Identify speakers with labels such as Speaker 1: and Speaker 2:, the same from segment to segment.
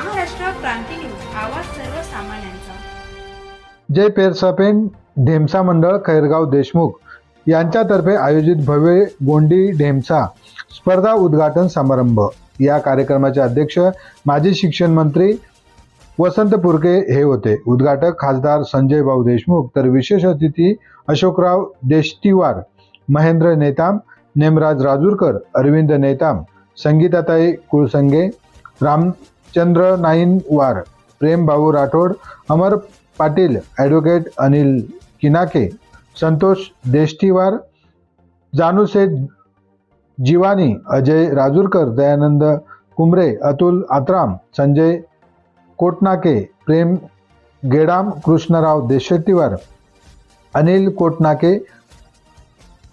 Speaker 1: क्रांती news आवाज सर्वसामान्यांचा.
Speaker 2: जय पेरसापेन ढेमसा मंडळ खैरगाव देशमुख यांच्यातर्फे आयोजित भव्य गोंडी ढेमसा स्पर्धा उद्घाटन समारंभ. या कार्यक्रमाचे अध्यक्ष माजी शिक्षण मंत्री वसंत पुरके हे होते. उद्घाटक खासदार संजय भाऊ देशमुख तर विशेष अतिथी अशोकराव देशतीवार महेंद्र नेताम नेमराज राजूरकर अरविंद नेताम संगीताताई कुळसंगे राम चंद्र नाईनवार प्रेम भाऊ राठोड अमर पाटील ॲडव्होकेट अनिल किनाके संतोष देष्टीवार जानुसेठ जीवानी अजय राजूरकर दयानंद कुंबरे अतुल आत्राम संजय कोटनाके प्रेम गेडाम कृष्णराव देशेट्टीवार अनिल कोटनाके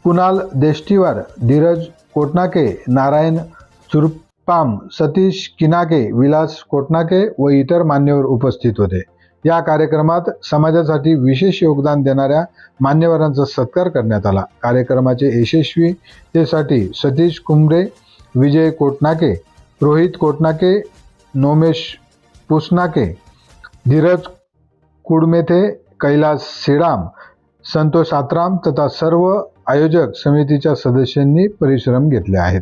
Speaker 2: कुणाल देष्टीवार धीरज कोटनाके नारायण पाम सतीश किनाके विलास कोटनाके व इतर मान्यवर उपस्थित होते. या कार्यक्रमात समाजासाठी विशेष योगदान देणाऱ्या मान्यवरांचा सत्कार करण्यात आला. कार्यक्रमाचे यशस्वीतेसाठी सतीश कुंबरे विजय कोटनाके रोहित कोटनाके नोमेश पुसनाके धीरज कुडमेथे कैलास सिडाम संतोष आत्राम तथा सर्व आयोजक समितीच्या सदस्यांनी परिश्रम घेतले आहेत.